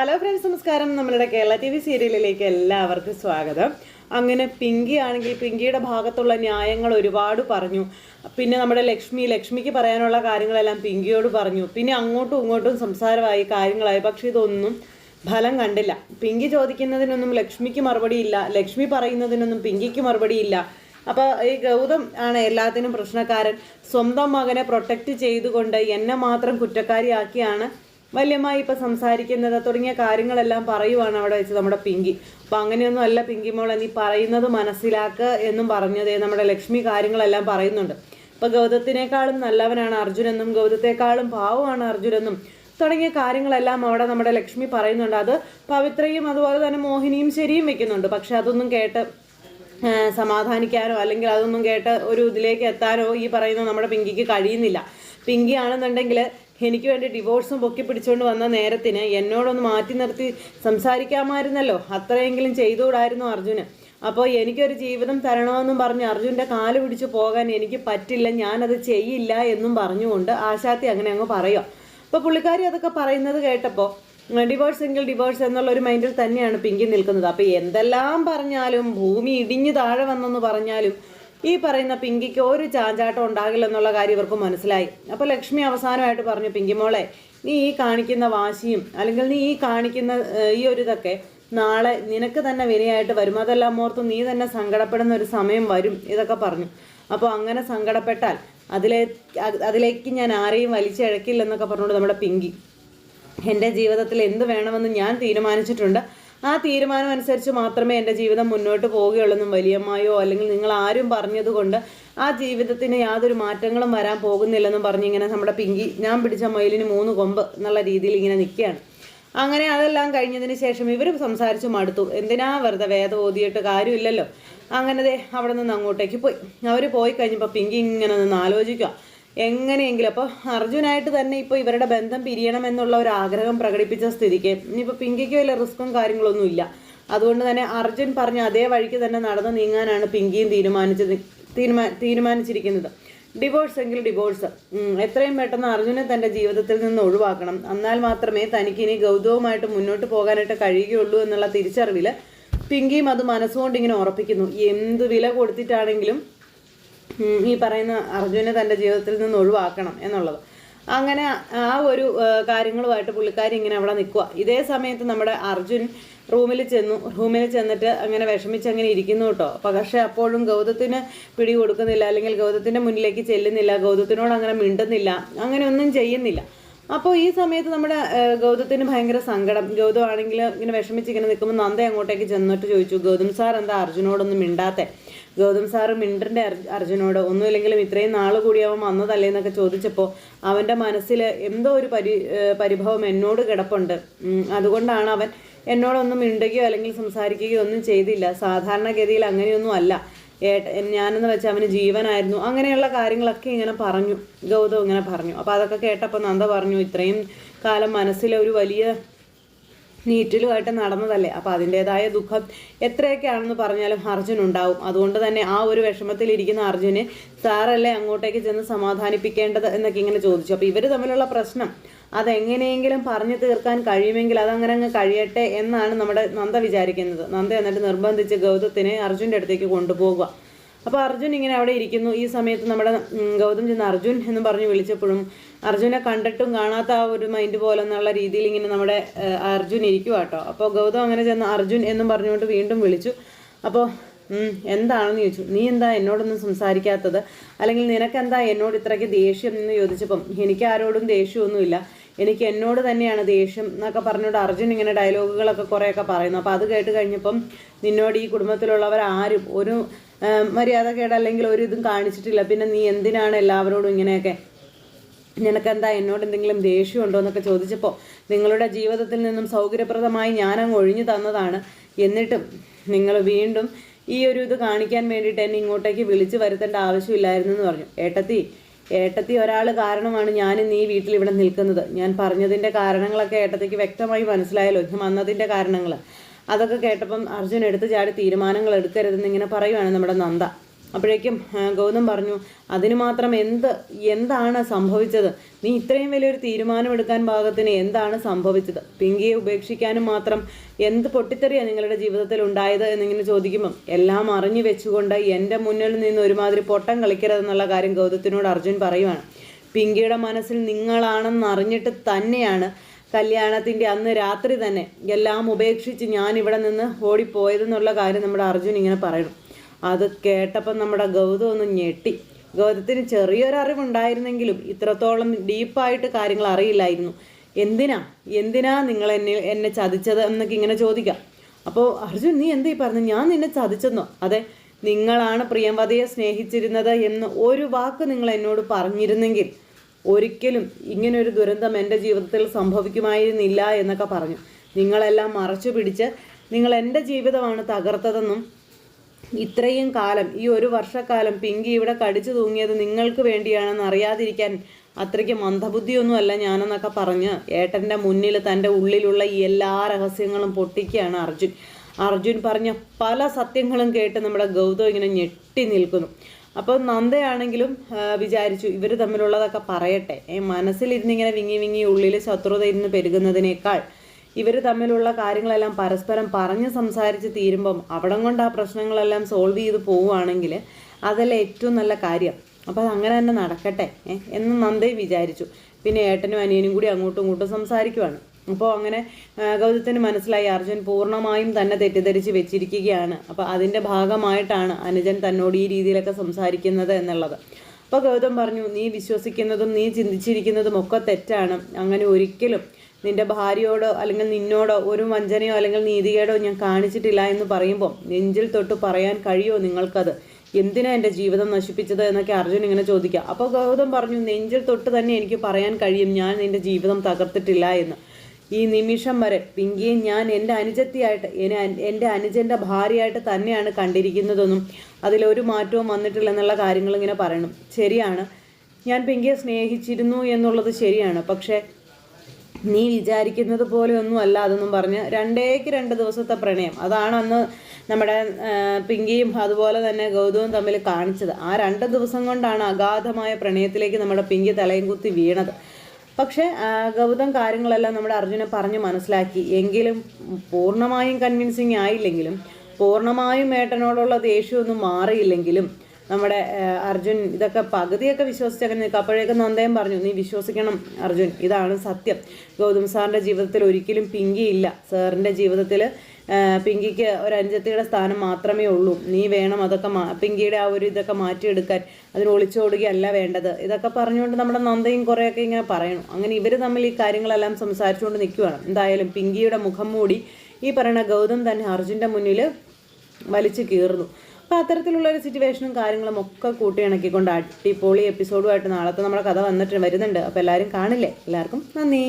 Hello friends നമസ്കാരം. നമ്മളുടെ Kerala T V സീരിയലിലേക്ക് എല്ലാവർക്കും സ്വാഗതം. അങ്ങനെ പിങ്കി ആണെങ്കിൽ പിങ്കിയുടെ ഭാഗത്തുള്ള ന്യായങ്ങൾ ഒരുപാട് പറഞ്ഞു. പിന്നെ നമ്മുടെ ലക്ഷ്മി ലക്ഷ്മിക്ക് പറയാനുള്ള കാര്യങ്ങളെല്ലാം പിങ്കിയോട് പറഞ്ഞു. പിന്നെ അങ്ങോട്ടും ഇങ്ങോട്ടും സംസാരമായി കാര്യങ്ങളായി. പക്ഷെ ഇതൊന്നും ഫലം കണ്ടില്ല. പിങ്കി ചോദിക്കുന്നതിനൊന്നും ലക്ഷ്മിക്ക് മറുപടിയില്ല ലക്ഷ്മി പറയുന്നതിനൊന്നും പിങ്കിക്ക് മറുപടിയില്ല അപ്പോൾ ഈ ഗൗതം ആണ് എല്ലാത്തിനും പ്രശ്നക്കാരൻ. സ്വന്തം മകനെ പ്രൊട്ടക്റ്റ് ചെയ്തുകൊണ്ട് എന്നെ മാത്രം കുറ്റക്കാരിയാക്കിയാണ് വല്യമായി ഇപ്പൊ സംസാരിക്കുന്നത് തുടങ്ങിയ കാര്യങ്ങളെല്ലാം പറയുവാണ് അവിടെ വെച്ച് നമ്മുടെ പിങ്കി. അപ്പൊ അങ്ങനെയൊന്നും അല്ല പിങ്കി മോളെ നീ പറയുന്നത് മനസ്സിലാക്കുക എന്നും പറഞ്ഞതേ നമ്മുടെ ലക്ഷ്മി കാര്യങ്ങളെല്ലാം പറയുന്നുണ്ട്. ഇപ്പൊ ഗൗതത്തിനേക്കാളും നല്ലവനാണ് അർജുനെന്നും ഗൗതത്തെക്കാളും പാവമാണ് അർജുനെന്നും തുടങ്ങിയ കാര്യങ്ങളെല്ലാം അവിടെ നമ്മുടെ ലക്ഷ്മി പറയുന്നുണ്ട്. അത് പവിത്രയും അതുപോലെ തന്നെ മോഹിനിയും ശരിയും വെക്കുന്നുണ്ട്. പക്ഷെ അതൊന്നും കേട്ട് സമാധാനിക്കാനോ അല്ലെങ്കിൽ അതൊന്നും കേട്ട് ഒരു ഇതിലേക്ക് എത്താനോ ഈ പറയുന്ന നമ്മുടെ പിങ്കിക്ക് കഴിയുന്നില്ല. പിങ്കി ആണെന്നുണ്ടെങ്കിൽ എനിക്ക് വേണ്ടി ഡിവോഴ്സും പൊക്കി പിടിച്ചുകൊണ്ട് വന്ന നേരത്തിന് എന്നോടൊന്ന് മാറ്റി നിർത്തി സംസാരിക്കാമായിരുന്നല്ലോ. അത്രയെങ്കിലും ചെയ്തുകൂടായിരുന്നു അർജുന്. അപ്പോൾ എനിക്കൊരു ജീവിതം തരണമെന്നും പറഞ്ഞ് അർജുന്റെ കാൽ പിടിച്ച് പോകാൻ എനിക്ക് പറ്റില്ല ഞാനത് ചെയ്യില്ല എന്നും പറഞ്ഞുകൊണ്ട് ആശാത്തി അങ്ങനെ അങ്ങ് പറയുക അപ്പോൾ പുള്ളിക്കാരി അതൊക്കെ പറയുന്നത് കേട്ടപ്പോൾ ഡിവോഴ്സ് എങ്കിൽ ഡിവോഴ്സ് എന്നുള്ള ഒരു മൈൻഡിൽ തന്നെയാണ് പിങ്കി നിൽക്കുന്നത്. അപ്പോൾ എന്തെല്ലാം പറഞ്ഞാലും ഭൂമി ഇടിഞ്ഞു താഴെ വന്നെന്ന് പറഞ്ഞാലും ഈ പറയുന്ന പിങ്കിക്ക് ഒരു ചാഞ്ചാട്ടം ഉണ്ടാകില്ല എന്നുള്ള കാര്യം ഇവർക്ക് മനസ്സിലായി. അപ്പോൾ ലക്ഷ്മി അവസാനമായിട്ട് പറഞ്ഞു പിങ്കി മോളെ നീ ഈ കാണിക്കുന്ന വാശിയും അല്ലെങ്കിൽ നീ ഈ കാണിക്കുന്ന ഈ ഒരു ഇതൊക്കെ നാളെ നിനക്ക് തന്നെ വിനയായിട്ട് വരും. അതെല്ലാം ഓർത്ത് നീ തന്നെ സങ്കടപ്പെടുന്ന ഒരു സമയം വരും ഇതൊക്കെ പറഞ്ഞു. അപ്പോൾ അങ്ങനെ സങ്കടപ്പെട്ടാൽ അതിലെ അതിലേക്ക് ഞാൻ ആരെയും വലിച്ചിഴക്കില്ലെന്നൊക്കെ പറഞ്ഞുകൊണ്ട് നമ്മുടെ പിങ്കി എന്റെ ജീവിതത്തിൽ എന്ത് വേണമെന്ന് ഞാൻ തീരുമാനിച്ചിട്ടുണ്ട്. ആ തീരുമാനം അനുസരിച്ച് മാത്രമേ എന്റെ ജീവിതം മുന്നോട്ട് പോവുകയുള്ളെന്നും വലിയമ്മയോ അല്ലെങ്കിൽ നിങ്ങൾ ആരും പറഞ്ഞതുകൊണ്ട് ആ ജീവിതത്തിന് യാതൊരു മാറ്റങ്ങളും വരാൻ പോകുന്നില്ലെന്നും പറഞ്ഞ് ഇങ്ങനെ നമ്മുടെ പിങ്കി ഞാൻ പിടിച്ച മയിലിന് മൂന്ന് കൊമ്പ് എന്നുള്ള രീതിയിൽ ഇങ്ങനെ നിൽക്കുകയാണ്. അങ്ങനെ അതെല്ലാം കഴിഞ്ഞതിന് ശേഷം ഇവർ സംസാരിച്ച് മടുത്തു. എന്തിനാ വെറുതെ വേദ ഓതിയിട്ട് കാര്യമില്ലല്ലോ? അങ്ങനെ അവിടെ നിന്ന് അങ്ങോട്ടേക്ക് പോയി. അവർ പോയി കഴിഞ്ഞപ്പോൾ പിങ്കി ഇങ്ങനെ നിന്ന് ആലോചിക്കുക എങ്ങനെയെങ്കിലും. അപ്പോൾ അർജുനായിട്ട് തന്നെ ഇപ്പോൾ ഇവരുടെ ബന്ധം പിരിയണം എന്നുള്ള ഒരു ആഗ്രഹം പ്രകടിപ്പിച്ച സ്ഥിതിക്ക് ഇനിയിപ്പോൾ പിങ്കിക്ക് വലിയ റിസ്ക്കും കാര്യങ്ങളൊന്നും ഇല്ല. അതുകൊണ്ട് തന്നെ അർജുൻ പറഞ്ഞ അതേ വഴിക്ക് തന്നെ നടന്നു നീങ്ങാനാണ് പിങ്കിയും തീരുമാനിച്ചത് തീരുമാ തീരുമാനിച്ചിരിക്കുന്നത്. ഡിവോഴ്സ് എങ്കിൽ ഡിവോഴ്സ് എത്രയും പെട്ടെന്ന് അർജുനെ തന്റെ ജീവിതത്തിൽ നിന്ന് ഒഴിവാക്കണം. എന്നാൽ മാത്രമേ തനിക്ക് ഇനി ഗൗതവുമായിട്ട് മുന്നോട്ട് പോകാനായിട്ട് കഴിയുകയുള്ളൂ എന്നുള്ള തിരിച്ചറിവിൽ പിങ്കിയും അത് മനസ്സുകൊണ്ട് ഇങ്ങനെ ഉറപ്പിക്കുന്നു. എന്ത് വില കൊടുത്തിട്ടാണെങ്കിലും ഈ പറയുന്ന അർജുനെ തന്റെ ജീവിതത്തിൽ നിന്ന് ഒഴിവാക്കണം എന്നുള്ളത്. അങ്ങനെ ആ ഒരു കാര്യങ്ങളുമായിട്ട് പുള്ളിക്കാരി ഇങ്ങനെ അവിടെ നിൽക്കുക ഇതേ സമയത്ത് നമ്മുടെ അർജുൻ റൂമിൽ ചെന്നു. റൂമിൽ ചെന്നിട്ട് അങ്ങനെ വിഷമിച്ച് അങ്ങനെ ഇരിക്കുന്നു കേട്ടോ. പക്ഷേ അപ്പോഴും ഗൗതത്തിന് പിടി കൊടുക്കുന്നില്ല അല്ലെങ്കിൽ ഗൗതത്തിന്റെ മുന്നിലേക്ക് ചെല്ലുന്നില്ല. ഗൗതത്തിനോട് അങ്ങനെ മിണ്ടുന്നില്ല. അങ്ങനെ ഒന്നും ചെയ്യുന്നില്ല. അപ്പോൾ ഈ സമയത്ത് നമ്മുടെ ഗൗതത്തിന് ഭയങ്കര സങ്കടം. ഗൗതം ആണെങ്കിൽ ഇങ്ങനെ വിഷമിച്ച് ഇങ്ങനെ നിൽക്കുമ്പോൾ നന്ദ അങ്ങോട്ടേക്ക് ചെന്നിട്ട് ചോദിച്ചു ഗൗതം സാർ എന്താ അർജുനോടൊന്നും മിണ്ടാത്തെ? ഗൗതം സാറ് മിണ്ടറിന്റെ അർജുനോട്. ഒന്നുമില്ലെങ്കിലും ഇത്രയും നാൾ കൂടി അവൻ വന്നതല്ലേ? എന്നൊക്കെ ചോദിച്ചപ്പോൾ അവന്റെ മനസ്സിൽ എന്തോ ഒരു പരി പരിഭവം എന്നോട് കിടപ്പുണ്ട്. അതുകൊണ്ടാണ് അവൻ എന്നോടൊന്നും മിണ്ടുകയോ അല്ലെങ്കിൽ സംസാരിക്കുകയോ ഒന്നും ചെയ്തില്ല. സാധാരണഗതിയിൽ അങ്ങനെയൊന്നും അല്ല. ഏട്ട ഞാനെന്ന് വെച്ചാൽ അവന് ജീവനായിരുന്നു. അങ്ങനെയുള്ള കാര്യങ്ങളൊക്കെ ഇങ്ങനെ പറഞ്ഞു. ഗൗതം ഇങ്ങനെ പറഞ്ഞു. അപ്പോൾ അതൊക്കെ കേട്ടപ്പോൾ നന്ദ പറഞ്ഞു ഇത്രയും കാലം മനസ്സിലെ ഒരു വലിയ നീറ്റിലുമായിട്ട് നടന്നതല്ലേ? അപ്പോൾ അതിന്റെതായ ദുഃഖം എത്രയൊക്കെയാണെന്ന് പറഞ്ഞാലും അർജുൻ ഉണ്ടാവും അതുകൊണ്ട് തന്നെ ആ ഒരു വിഷമത്തിലിരിക്കുന്ന അർജുന് സാറല്ലേ അങ്ങോട്ടേക്ക് ചെന്ന് സമാധാനിപ്പിക്കേണ്ടത് എന്നൊക്കെ ഇങ്ങനെ ചോദിച്ചു. അപ്പോൾ ഇവർ തമ്മിലുള്ള പ്രശ്നം അതെങ്ങനെയെങ്കിലും പറഞ്ഞു തീർക്കാൻ കഴിയുമെങ്കിൽ അതങ്ങനെ അങ്ങ് കഴിയട്ടെ എന്നാണ് നമ്മുടെ നന്ദ വിചാരിക്കുന്നത്. നന്ദ എന്നിട്ട് നിർബന്ധിച്ച് ഗൗതത്തിനെ അർജുന്റെ അടുത്തേക്ക് കൊണ്ടുപോകുക അപ്പോൾ അർജുൻ ഇങ്ങനെ അവിടെ ഇരിക്കുന്നു. ഈ സമയത്ത് നമ്മുടെ ഗൗതം ചെന്ന് അർജുൻ എന്ന് പറഞ്ഞ് വിളിച്ചപ്പോഴും അർജുനെ കണ്ടിട്ടും കാണാത്ത ആ ഒരു മൈൻഡ് പോലെ എന്നുള്ള രീതിയിൽ ഇങ്ങനെ നമ്മുടെ അർജുൻ ഇരിക്കുക കേട്ടോ അപ്പോൾ ഗൗതം അങ്ങനെ ചെന്ന് അർജുൻ എന്നും പറഞ്ഞുകൊണ്ട് വീണ്ടും വിളിച്ചു. അപ്പോൾ എന്താണെന്ന് ചോദിച്ചു. നീ എന്താ എന്നോടൊന്നും സംസാരിക്കാത്തത്? അല്ലെങ്കിൽ നിനക്കെന്താ എന്നോട് ഇത്രയ്ക്ക് ദേഷ്യം? എന്ന് ചോദിച്ചപ്പം എനിക്ക് ആരോടും ദേഷ്യമൊന്നുമില്ല. എനിക്ക് എന്നോട് തന്നെയാണ് ദേഷ്യം എന്നൊക്കെ പറഞ്ഞുകൊണ്ട് അർജുൻ ഇങ്ങനെ ഡയലോഗുകളൊക്കെ കുറേയൊക്കെ പറയുന്നു. അപ്പോൾ അത് കേട്ട് കഴിഞ്ഞപ്പം നിന്നോട് ഈ കുടുംബത്തിലുള്ളവർ ആരും ഒരു മര്യാദ മര്യാദക്കേട് അല്ലെങ്കിൽ ഒരു ഇതും കാണിച്ചിട്ടില്ല. പിന്നെ നീ എന്തിനാണ് എല്ലാവരോടും ഇങ്ങനെയൊക്കെ? നിനക്കെന്താ എന്നോട് എന്തെങ്കിലും ദേഷ്യമുണ്ടോ എന്നൊക്കെ ചോദിച്ചപ്പോൾ നിങ്ങളുടെ ജീവിതത്തിൽ നിന്നും സൗകര്യപ്രദമായി ഞാനങ്ങ് ഒഴിഞ്ഞു തന്നതാണ്. എന്നിട്ടും നിങ്ങൾ വീണ്ടും ഈ ഒരു ഇത് കാണിക്കാൻ വേണ്ടിയിട്ട് എന്നെ ഇങ്ങോട്ടേക്ക് വിളിച്ചു വരുത്തേണ്ട ആവശ്യമില്ലായിരുന്നു എന്ന് പറഞ്ഞു. ഏട്ടത്തി ഏട്ടത്തി ഒരാൾ കാരണമാണ് ഞാൻ ഇന്ന് ഈ വീട്ടിൽ ഇവിടെ നിൽക്കുന്നത്. ഞാൻ പറഞ്ഞതിന്റെ കാരണങ്ങളൊക്കെ ഏട്ടത്തിക്ക് വ്യക്തമായി മനസ്സിലായല്ലോ. ഞാൻ വന്നതിന്റെ കാരണങ്ങൾ. അതൊക്കെ കേട്ടപ്പം അർജുൻ എടുത്ത് ചാടി തീരുമാനങ്ങൾ എടുക്കരുതെന്ന് ഇങ്ങനെ പറയുവാണ് നമ്മുടെ നന്ദ. അപ്പോഴേക്കും ഗൗതം പറഞ്ഞു അതിന് മാത്രം എന്ത് എന്താണ് സംഭവിച്ചത്? നീ ഇത്രയും വലിയൊരു തീരുമാനമെടുക്കാൻ ഭാഗത്തിന് എന്താണ് സംഭവിച്ചത്? പിങ്കിയെ ഉപേക്ഷിക്കാനും മാത്രം എന്ത് പൊട്ടിത്തെറിയാണ് നിങ്ങളുടെ ജീവിതത്തിൽ ഉണ്ടായത്? എന്നിങ്ങനെ ചോദിക്കുമ്പം എല്ലാം അറിഞ്ഞു വെച്ചുകൊണ്ട് എന്റെ മുന്നിൽ നിന്ന് ഒരുമാതിരി പൊട്ടം കളിക്കരുതെന്നുള്ള കാര്യം ഗൗതത്തിനോട് അർജുൻ പറയുവാണ്. പിങ്കിയുടെ മനസ്സിൽ നിങ്ങളാണെന്ന് അറിഞ്ഞിട്ട് തന്നെയാണ് കല്യാണത്തിന്റെ അന്ന് രാത്രി തന്നെ എല്ലാം ഉപേക്ഷിച്ച് ഞാൻ ഇവിടെ നിന്ന് ഓടിപ്പോയതെന്നുള്ള കാര്യം നമ്മുടെ അർജുൻ ഇങ്ങനെ പറയണം. അത് കേട്ടപ്പം നമ്മുടെ ഗൗതം ഒന്ന് ഞെട്ടി. ഗൗതത്തിന് ചെറിയൊരു അറിവുണ്ടായിരുന്നെങ്കിലും ഇത്രത്തോളം ഡീപ്പായിട്ട് കാര്യങ്ങൾ അറിയില്ലായിരുന്നു. എന്തിനാ? എന്തിനാ നിങ്ങൾ എന്നെ എന്നെ ചതിച്ചത് എന്നൊക്കെ ഇങ്ങനെ ചോദിക്കാം. അപ്പോൾ അർജുൻ നീ എന്തായി പറഞ്ഞു? ഞാൻ നിന്നെ ചതിച്ചെന്നോ? അതെ നിങ്ങളാണ് പ്രിയംവതയെ സ്നേഹിച്ചിരുന്നത് എന്ന് ഒരു വാക്ക് നിങ്ങൾ എന്നോട് പറഞ്ഞിരുന്നെങ്കിൽ ഒരിക്കലും ഇങ്ങനൊരു ദുരന്തം എന്റെ ജീവിതത്തിൽ സംഭവിക്കുമായിരുന്നില്ല എന്നൊക്കെ പറഞ്ഞു. നിങ്ങളെല്ലാം മറച്ചു പിടിച്ച് നിങ്ങൾ എന്റെ ജീവിതമാണ് തകർത്തതെന്നും ഇത്രയും കാലം ഈ ഒരു വർഷക്കാലം പിങ്കി ഇവിടെ കടിച്ചു തൂങ്ങിയത് നിങ്ങൾക്ക് വേണ്ടിയാണെന്ന് അറിയാതിരിക്കാൻ അത്രയ്ക്ക് മന്ദബുദ്ധിയൊന്നുമല്ല ഞാനെന്നൊക്കെ പറഞ്ഞ് ഏട്ടന്റെ മുന്നിൽ തന്റെ ഉള്ളിലുള്ള എല്ലാ രഹസ്യങ്ങളും പൊട്ടിക്കുകയാണ് അർജുൻ. അർജുൻ പറഞ്ഞ പല സത്യങ്ങളും കേട്ട് നമ്മുടെ ഗൗതം ഇങ്ങനെ ഞെട്ടി നിൽക്കുന്നു. അപ്പോൾ നന്ദയാണെങ്കിലും വിചാരിച്ചു ഇവർ തമ്മിലുള്ളതൊക്കെ പറയട്ടെ. മനസ്സിലിരുന്നിങ്ങനെ വിങ്ങി വിങ്ങി ഉള്ളിൽ ശത്രുത ഇരുന്ന് പെരുകുന്നതിനേക്കാൾ ഇവർ തമ്മിലുള്ള കാര്യങ്ങളെല്ലാം പരസ്പരം പറഞ്ഞ് സംസാരിച്ച് തീരുമ്പം അവിടം കൊണ്ട് ആ പ്രശ്നങ്ങളെല്ലാം സോൾവ് ചെയ്ത് പോവുകയാണെങ്കിൽ അതല്ല ഏറ്റവും നല്ല കാര്യം. അപ്പോൾ അങ്ങനെ തന്നെ നടക്കട്ടെ എന്ന് നന്ദയും വിചാരിച്ചു. പിന്നെ ഏട്ടനും അനിയനും കൂടി അങ്ങോട്ടും ഇങ്ങോട്ടും സംസാരിക്കുവാണ്. അപ്പോൾ അങ്ങനെ ഗൗതത്തിന് മനസ്സിലായി അർജുൻ പൂർണമായും തന്നെ തെറ്റിദ്ധരിച്ച് വെച്ചിരിക്കുകയാണ്. അപ്പോൾ അതിന്റെ ഭാഗമായിട്ടാണ് അനുജൻ തന്നോട് ഈ രീതിയിലൊക്കെ സംസാരിക്കുന്നത് എന്നുള്ളത്. അപ്പോൾ ഗൗതം പറഞ്ഞു നീ വിശ്വസിക്കുന്നതും നീ ചിന്തിച്ചിരിക്കുന്നതും ഒക്കെ തെറ്റാണ്. അങ്ങനെ ഒരിക്കലും നിന്റെ ഭാര്യയോടോ അല്ലെങ്കിൽ നിന്നോടോ ഒരു വഞ്ചനയോ അല്ലെങ്കിൽ നീതികേടോ ഞാൻ കാണിച്ചിട്ടില്ല എന്ന് പറയുമ്പോൾ നെഞ്ചിൽ തൊട്ട് പറയാൻ കഴിയോ നിങ്ങൾക്കത്? എന്തിനാ എന്റെ ജീവിതം നശിപ്പിച്ചത്? എന്നൊക്കെ അർജുൻ ഇങ്ങനെ ചോദിക്കുക. അപ്പോൾ ഗൗതം പറഞ്ഞു നെഞ്ചിൽ തൊട്ട് തന്നെ എനിക്ക് പറയാൻ കഴിയും. ഞാൻ നിന്റെ ജീവിതം തകർത്തിട്ടില്ല എന്ന്. ഈ നിമിഷം വരെ പിങ്കിയെ ഞാൻ എന്റെ അനുജത്തിയായിട്ട് എന്റെ അനുജന്റെ ഭാര്യയായിട്ട് തന്നെയാണ് കണ്ടിരിക്കുന്നതെന്നും അതിലൊരു മാറ്റവും വന്നിട്ടില്ല എന്നുള്ള കാര്യങ്ങൾ ഇങ്ങനെ പറയണം. ശരിയാണ്. ഞാൻ പിങ്കിയെ സ്നേഹിച്ചിരുന്നു എന്നുള്ളത് ശരിയാണ്. പക്ഷേ നീ വിചാരിക്കുന്നത് പോലെ ഒന്നും അല്ല അതൊന്നും പറഞ്ഞ് രണ്ടേക്ക് രണ്ട് ദിവസത്തെ പ്രണയം. അതാണ് അന്ന് നമ്മുടെ പിങ്കിയും അതുപോലെ തന്നെ ഗൗതവും തമ്മിൽ കാണിച്ചത്. ആ രണ്ട് ദിവസം കൊണ്ടാണ് അഗാധമായ പ്രണയത്തിലേക്ക് നമ്മുടെ പിങ്കി തലയും കുത്തി വീണത്. പക്ഷേ ഗൗതം കാര്യങ്ങളെല്ലാം നമ്മുടെ അർജുനെ പറഞ്ഞ് മനസ്സിലാക്കി. എങ്കിലും പൂർണമായും കൺവിൻസിങ് ആയില്ലെങ്കിലും പൂർണമായും ഏട്ടനോടുള്ള ദേഷ്യമൊന്നും മാറിയില്ലെങ്കിലും നമ്മുടെ അർജുൻ ഇതൊക്കെ പകുതിയൊക്കെ വിശ്വസിച്ചങ്ങനെ നിൽക്കുക അപ്പോഴേക്കും നന്ദയം പറഞ്ഞു നീ വിശ്വസിക്കണം അർജുൻ. ഇതാണ് സത്യം. ഗൗതം സാറിന്റെ ജീവിതത്തിൽ ഒരിക്കലും പിങ്കിയില്ല. സാറിന്റെ ജീവിതത്തിൽ പിങ്കിക്ക് ഒരു അനുജത്തിയുടെ സ്ഥാനം മാത്രമേ ഉള്ളൂ. നീ വേണം അതൊക്കെ മാ പിങ്കിയുടെ ആ ഒരു ഇതൊക്കെ മാറ്റിയെടുക്കാൻ. അതിന് ഒളിച്ചോടുകയല്ല വേണ്ടത്. ഇതൊക്കെ പറഞ്ഞുകൊണ്ട് നമ്മുടെ നന്ദയും കുറേയൊക്കെ ഇങ്ങനെ പറയണം. അങ്ങനെ ഇവർ തമ്മിൽ ഈ കാര്യങ്ങളെല്ലാം സംസാരിച്ചുകൊണ്ട് നിൽക്കുകയാണ് എന്തായാലും പിങ്കിയുടെ മുഖം മൂടി ഈ പറയുന്ന ഗൗതം തന്നെ അർജുന്റെ മുന്നിൽ വലിച്ചു കീറുന്നു. അപ്പോൾ അത്തരത്തിലുള്ള ഒരു സിറ്റുവേഷനും കാര്യങ്ങളും ഒക്കെ കൂട്ടിയിണക്കിക്കൊണ്ട് അടിപൊളി എപ്പിസോഡുമായിട്ട് നാളത്തെ നമ്മുടെ കഥ വന്നിട്ട് വരുന്നുണ്ട്. അപ്പോൾ എല്ലാവരും കാണില്ലേ? എല്ലാവർക്കും നന്ദി.